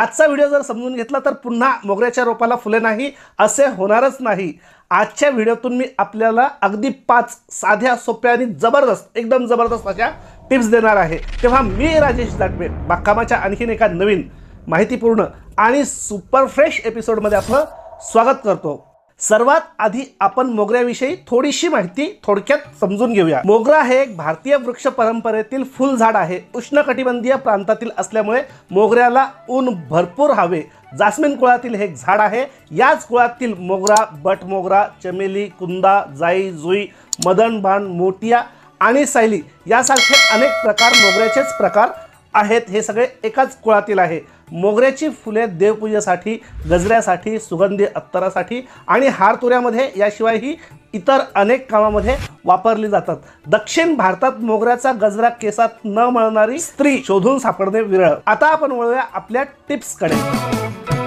आजचा व्हिडिओ जर समजून घेतला तर पुन्हा मोगऱ्याच्या रोपाला फुले नाही असे होणारच नाही. आजच्या व्हिडिओतून मी आपल्याला अगदी पाच साध्या सोप्या आणि जबरदस्त एकदम जबरदस्त अशा टिप्स देणार आहे. तेव्हा मी राजेश दाटवे बागकामाच्या आणखीन एका नवीन माहितीपूर्ण आणि सुपर फ्रेश एपिसोडमध्ये आपलं स्वागत करतो. सर्वात आधी आपण मोगऱ्याविषयी थोडीशी माहिती थोडक्यात समजून घेऊया. मोगरा हे एक भारतीय वृक्ष परंपरेतील फुलझाड आहे. उष्णकटिबंधीय प्रांतातील असल्यामुळे मोगऱ्याला ऊन भरपूर हवे. जास्मिन कुळातील हे एक झाड आहे. याच कुळातील मोगरा बट मोगरा चमेली कुंदा जाई जुई मदन भान मोटिया आणि सायली यासारखे अनेक प्रकार मोगऱ्याचेच प्रकार आहेत. हे सगळे एकाच कुळातील आहे. मोगऱ्याची फुले देवपूजेसाठी गजऱ्यासाठी सुगंधी अत्तरासाठी आणि हारतुऱ्यामध्ये याशिवायही इतर अनेक कामामध्ये वापरली जातात. दक्षिण भारतात मोगऱ्याचा गजरा केसात न मळणारी स्त्री शोधून सापडणे विरळ. आता आपण वळूया आपल्या टिप्सकडे.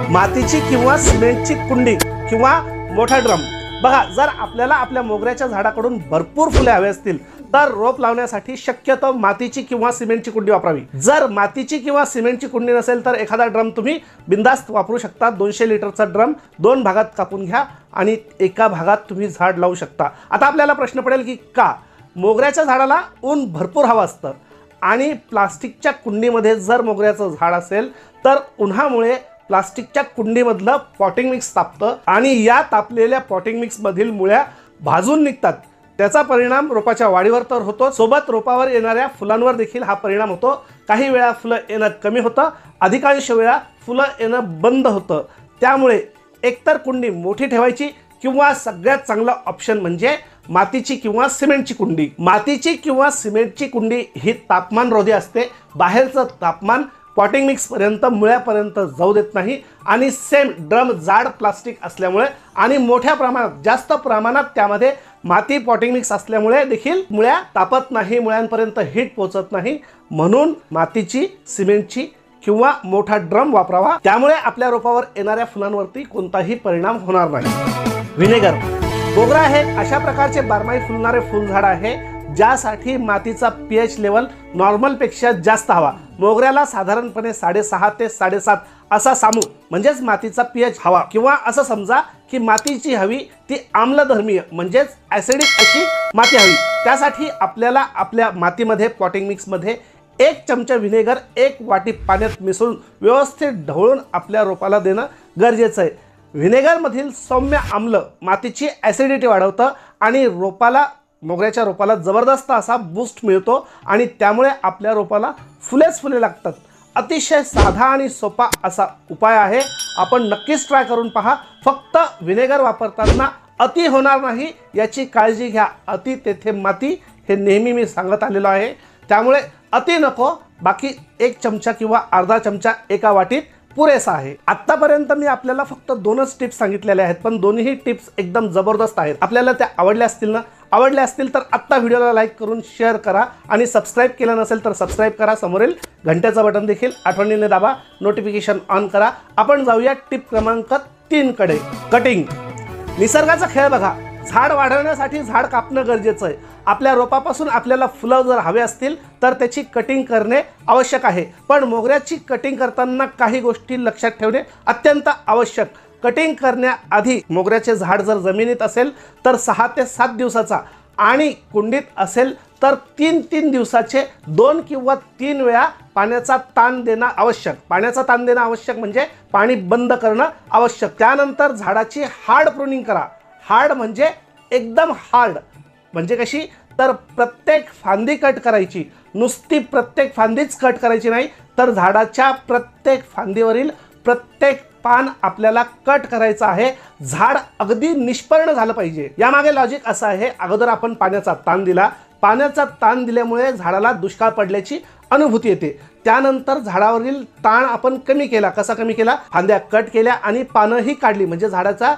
मातीची किंवा सिमेंटची कुंडी किंवा मोठा ड्रम. बघा जर आपल्याला आपल्या मोगऱ्याच्या झाडाकडून भरपूर फुले हवे असतील तर रोप लावण्यासाठी शक्यतो मातीची किंवा सिमेंटची कुंडी वापरावी. जर मातीची किंवा सिमेंटची कुंडी नसेल तर एखादा ड्रम तुम्ही बिंदास्त वापरू शकता. दोनशे लिटरचा ड्रम दोन भागात कापून घ्या आणि एका भागात तुम्ही झाड लावू शकता. आता आपल्याला प्रश्न पडेल की का? मोगऱ्याच्या झाडाला ऊन भरपूर हवं असतं आणि प्लास्टिकच्या कुंडीमध्ये जर मोगऱ्याचं झाड असेल तर उन्हामुळे प्लास्टिकच्या कुंडीमधलं पॉटिंग मिक्स तापतं आणि या तापलेल्या पॉटिंग मिक्समधील मुळ्या भाजून निघतात. त्याचा परिणाम रोपाच्या वाढीवर तर होतो सोबत रोपावर येणाऱ्या फुलांवर देखील हा परिणाम होतो. काही वेळा फुलं येणं कमी होतं अधिकांश वेळा फुलं येणं बंद होतं. त्यामुळे एकतर कुंडी मोठी ठेवायची किंवा सगळ्यात चांगला ऑप्शन म्हणजे मातीची किंवा सिमेंटची कुंडी. मातीची किंवा सिमेंटची कुंडी ही तापमानरोधी असते. बाहेरचं तापमान पॉटिंग मिक्सपर्यंत मुळ्यापर्यंत जाऊ देत नाही. आणि सेम ड्रम जाड प्लास्टिक असल्यामुळे आणि मोठ्या प्रमाणात जास्त प्रमाणात त्यामध्ये माती पॉटिंग मिक्स असल्यामुळे देखील मुळ्या तापत नाही मुळ्यांपर्यंत हिट पोहोचत नाही. म्हणून मातीची सिमेंटची किंवा मोठा ड्रम वापरावा. त्यामुळे आपल्या रोपावर येणाऱ्या फुलांवरती कोणताही परिणाम होणार नाही. व्हिनेगर मोगरा हे अशा प्रकारचे बारमाही फुलणारे फुलझाड आहे ज्यासाठी मातीचा पी एच लेवल नॉर्मलपेक्षा जास्त हवा. मोगऱ्याला साधारणपणे साडेसहा ते साडेसात असा सामू म्हणजेच मातीचा पीएच हवा. किंवा असं समजा की मातीची हवी ती आम्लधर्मीय म्हणजेच ॲसिडिक अशी माती हवी. त्यासाठी आपल्याला आपल्या मातीमध्ये पॉटिंग मिक्समध्ये एक चमचा व्हिनेगर एक वाटी पाण्यात मिसळून व्यवस्थित ढवळून आपल्या रोपाला देणं गरजेचं आहे. व्हिनेगरमधील सौम्य आम्ल मातीची ॲसिडिटी वाढवतं आणि रोपाला मोगऱ्याच्या रोपाला जबरदस्त असा बूस्ट मिळतो आणि त्यामुळे आपल्या रोपाला फुलेच फुले लागतात. अतिशय साधा आणि सोपा असा उपाय आहे. आपण नक्कीच ट्राय करून पहा. फक्त व्हिनेगर वापरताना अति होणार नाही याची काळजी घ्या. अति तेथे माती हे नेहमी मी सांगत आलेलो आहे. त्यामुळे अति नको बाकी एक चमचा किंवा अर्धा चमचा एका वाटीत पुरेसा आहे. आत्तापर्यंत मी आपल्याला फक्त दोनच टिप्स सांगितलेल्या आहेत पण दोन्ही टिप्स एकदम जबरदस्त आहेत. आपल्याला त्या आवडल्या असतील ना आवडले असतील तर आत्ता व्हिडिओला लाईक करून शेअर करा आणि सबस्क्राईब केलं नसेल तर सबस्क्राईब करा. समोरील घंट्याचं बटन देखील आठवणीने दाबा नोटिफिकेशन ऑन करा. आपण जाऊया टिप क्रमांक तीनकडे कटिंग निसर्गाचा खेळ बघा. झाड वाढवण्यासाठी झाड कापणं गरजेचं आहे. आपल्या रोपापासून आपल्याला फुलं जर हवे असतील तर त्याची कटिंग करणे आवश्यक आहे. पण मोगऱ्याची कटिंग करताना काही गोष्टी लक्षात ठेवणे अत्यंत आवश्यक. कटिंग करण्याआधी मोगऱ्याचे झाड जर जमिनीत असेल तर सहा ते सात दिवसाचा आणि कुंडीत असेल तर तीन तीन दिवसाचे दोन किंवा तीन वेळा पाण्याचा ताण देणं आवश्यक. पाण्याचा ताण देणं आवश्यक म्हणजे पाणी बंद करणं आवश्यक. त्यानंतर झाडाची हार्ड प्रुनिंग करा. हार्ड म्हणजे एकदम हार्ड. म्हणजे कशी? तर प्रत्येक फांदी कट करायची. नुसती प्रत्येक फांदीच कट करायची नाही तर झाडाच्या प्रत्येक फांदीवरील प्रत्येक पान आपल्याला कट करायचं आहे. झाड अगदी निष्पर्ण झालं पाहिजे. यामागे लॉजिक असं आहे. अगोदर आपण पाण्याचा ताण दिला. पाण्याचा ताण दिल्यामुळे झाडाला दुष्काळ पडल्याची अनुभूती येते. त्यानंतर झाडावरील ताण आपण कमी केला. कसा कमी केला? फांद्या कट केल्या आणि पानंही काढली. म्हणजे झाडाचा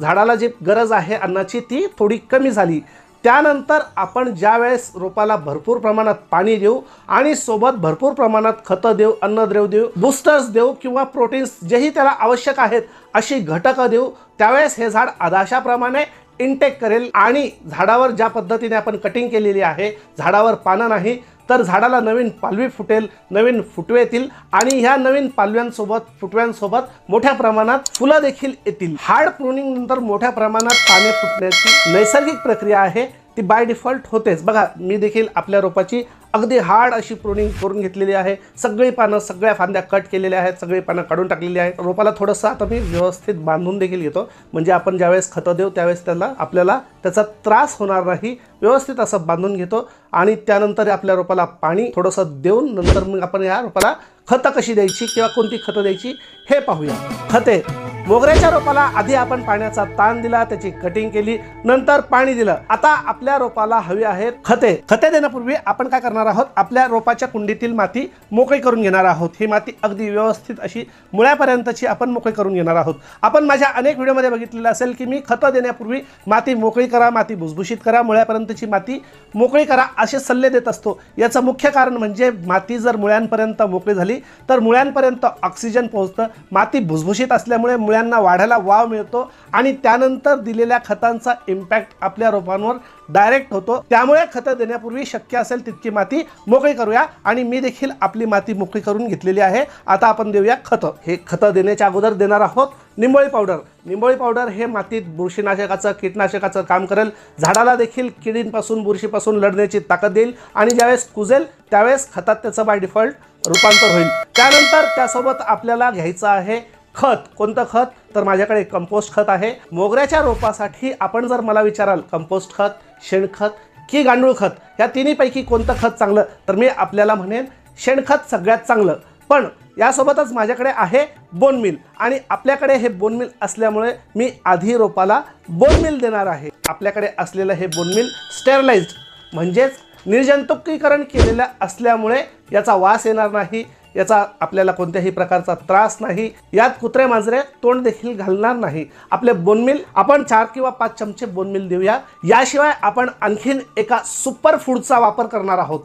झाडाला जी गरज आहे अन्नाची ती थोडी कमी झाली. त्यानंतर आपण ज्या वेळेस रोपाला भरपूर प्रमाणात पाणी देऊ आणि सोबत भरपूर प्रमाणात खतं देऊ अन्नद्रव देऊ बूस्टर्स देऊ किंवा प्रोटीन्स जेही त्याला आवश्यक आहेत अशी घटकं देऊ त्यावेळेस हे झाड आदाशाप्रमाणे इनटेक करेल आणि झाडावर ज्या पद्धतीने आपण कटिंग केलेली आहे झाडावर पानं नाही तर झाडाला नवीन पालवी फुटेल नवीन फुटवे येतील आणि ह्या नवीन पालव्यांसोबत फुटव्यांसोबत मोठ्या प्रमाणात फुलं देखील येतील. हार्ड प्रुनिंग नंतर मोठ्या प्रमाणात पाने फुटण्याची नैसर्गिक प्रक्रिया आहे ती बाय डिफॉल्ट होतेच. बघा मी देखील आपल्या रोपाची अगदी हार्ड अशी प्रुनिंग करून घेतलेली आहे. सगळी पानं सगळ्या फांद्या कट केलेल्या आहेत. सगळी पानं काढून टाकलेली आहेत. रोपाला थोडंसं आता मी व्यवस्थित बांधून देखील घेतो. म्हणजे आपण ज्यावेळेस खतं देऊ त्यावेळेस त्याला आपल्याला त्याचा त्रास होणार नाही. व्यवस्थित असं बांधून घेतो आणि त्यानंतर आपल्या रोपाला पाणी थोडंसं देऊन नंतर मग आपण या रोपाला खतं कशी द्यायची किंवा कोणती खतं द्यायची हे पाहूया. खते मोगऱ्याच्या रोपाला आधी आपण पाण्याचा ताण दिला त्याची कटिंग केली नंतर पाणी दिलं. आता आपल्या रोपाला हवी आहेत खते. खते देण्यापूर्वी आपण काय करणार आहोत? आपल्या रोपाच्या कुंडीतील माती मोकळी करून घेणार आहोत. ही माती अगदी व्यवस्थित अशी मुळ्यापर्यंतची आपण मोकळी करून घेणार आहोत. आपण माझ्या अनेक व्हिडिओमध्ये बघितलेलं असेल की मी खतं देण्यापूर्वी माती मोकळी करा माती भुसभुशीत करा मुळ्यापर्यंतची माती मोकळी करा असे सल्ले देत असतो. याचं मुख्य कारण म्हणजे माती जर मुळ्यांपर्यंत मोकळी झाली तर मुळ्यांपर्यंत ऑक्सिजन पोहोचतं. माती भुसभुशीत असल्यामुळे मुळ्यांना वाढायला वाव मिळतो आणि त्यानंतर दिलेल्या खतांचा इम्पॅक्ट आपल्या रोपांवर डायरेक्ट होतो. त्यामुळे खतं देण्यापूर्वी शक्य असेल तितकी माती मोकळी करूया. आणि मी देखील आपली माती मोकळी करून घेतलेली आहे. आता आपण देऊया खतं. हे खतं देण्याच्या अगोदर देणार आहोत निंबोळी पावडर. निंबोळी पावडर हे मातीत बुरशीनाशकाचं कीटनाशकाचं काम करेल. झाडाला देखील किडींपासून बुरशीपासून लढण्याची ताकद देईल. आणि ज्यावेळेस कुजेल त्यावेळेस खतात त्याचं बाय डिफॉल्ट रूपांतर होईल. त्यानंतर त्यासोबत आपल्याला घ्यायचं आहे खत. कोणतं खत? तर माझ्याकडे कंपोस्ट खत आहे. मोगऱ्याच्या रोपासाठी आपण जर मला विचाराल कंपोस्ट खत शेणखत की गांडूळ खत या तिन्हीपैकी कोणतं खत चांगलं? तर मी आपल्याला म्हणेन शेणखत सगळ्यात चांगलं. पण यासोबतच माझ्याकडे आहे बोनमिल. आणि आपल्याकडे हे बोनमिल असल्यामुळे मी आधी रोपाला बोनमिल देणार आहे. आपल्याकडे असलेलं हे बोनमिल स्टेरलाइज्ड. म्हणजेच निर्जंतुकीकरण केलेलं असल्यामुळे याचा वास येणार नाही. याचा आपल्याला कोणत्याही प्रकारचा त्रास नाही. यात कुत्रे मांजरे तोंड देखील घालणार नाही. आपले बोनमिल आपण चार किंवा पाच चमचे बोनमिल देऊया. याशिवाय आपण आणखीन एका सुपर फूडचा वापर करणार आहोत.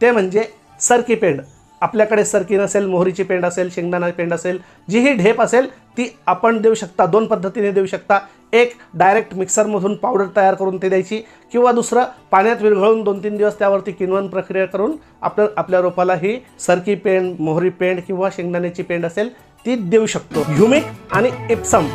ते म्हणजे सरकी पेंड आपल्याकडे सरकी नसेल मोहरीची पेंड असेल शेंगदाणा पेंड असेल जी ही ढेप असेल ती आपण देऊ शकता दोन पद्धतीने देऊ शकता. एक डायरेक्ट मिक्सरमधून पावडर तयार करून ते द्यायची किंवा दुसरं पाण्यात विरघळून दोन तीन दिवस त्यावरती किनवण प्रक्रिया करून आपण आपल्या रोपाला ही सरकी पेंड मोहरी पेंड किंवा शेंगदाण्याची पेंड असेल ती देऊ शकतो. ह्युमिक आणि इप्सम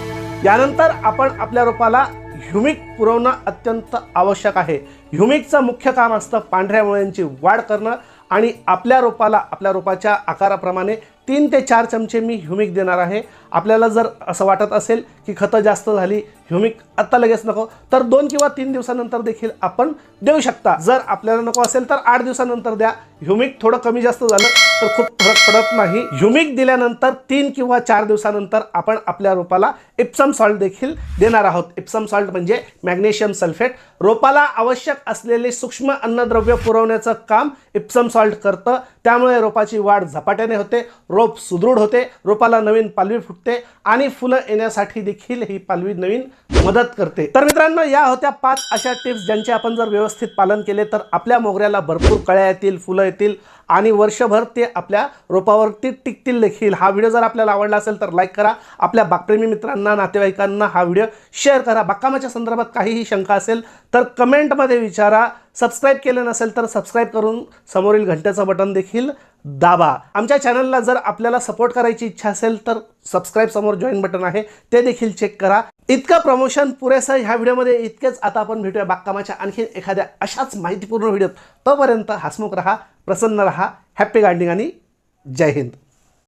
यानंतर आपण आपल्या रोपाला ह्युमिक पुरवणं अत्यंत आवश्यक आहे. ह्युमिकचं मुख्य काम असतं पांढऱ्या मुळ्यांची वाढ करणं आणि आपल्या रोपाला आपल्या रोपाच्या आकाराप्रमाणे तीन ते चार चमचे मी ह्युमिक देणार आहे. आपल्याला जर असं वाटत असेल की खतं जास्त झाली ह्युमिक आत्ता लगेच नको तर दोन किंवा तीन दिवसानंतर देखील आपण देऊ शकता. जर आपल्याला नको असेल तर आठ दिवसानंतर द्या. ह्युमिक थोडं कमी जास्त झालं तर खूप फरक पडत नाही. ह्युमिक दिल्यानंतर तीन किंवा चार दिवसानंतर आपण आपल्या रोपाला इप्सम सॉल्ट देखील देणार आहोत. इप्सम सॉल्ट म्हणजे मॅग्नेशियम सल्फेट रोपाला आवश्यक असलेले सूक्ष्म अन्नद्रव्य पुरवण्याचं काम इप्सम सॉल्ट करतं. त्यामुळे रोपाची वाढ झपाट्याने होते रोप सुदृढ होते रोपाला नवीन पालवी फुटते आणि फुलं येण्यासाठी देखील ही पालवी नवीन मदत करते. तर मित्रांनो या होत्या पाच अशा टिप्स ज्यांचे आपण जर व्यवस्थित पालन केले तर आपल्या मोगऱ्याला भरपूर कळ्या येतील फुलं येतील आणि वर्षभर ते आपल्या रोपावरती टिकतील देखील. हा व्हिडिओ जर आपल्याला आवडला असेल तर लाईक करा. आपल्या बागप्रेमी मित्रांना नातेवाईकांना हा व्हिडिओ शेअर करा. बागकामाच्या संदर्भात काहीही शंका असेल तर कमेंटमध्ये विचारा. सबस्क्राईब केलं नसेल तर सबस्क्राईब करून समोरील घंट्याचं बटन देखील दाबा. आमच्या चॅनलला जर आपल्याला सपोर्ट करायची इच्छा असेल तर सबस्क्राईब समोर जॉईन बटन आहे ते देखील चेक करा. इतकं प्रमोशन पुरेसं ह्या व्हिडिओमध्ये इतकेच आता आपण भेटूया बागकामाच्या आणखी एखाद्या अशाच माहितीपूर्ण व्हिडिओत. तोपर्यंत हसमुख रहा प्रसन्न रहा हॅप्पी गार्डनिंग आणि जय हिंद.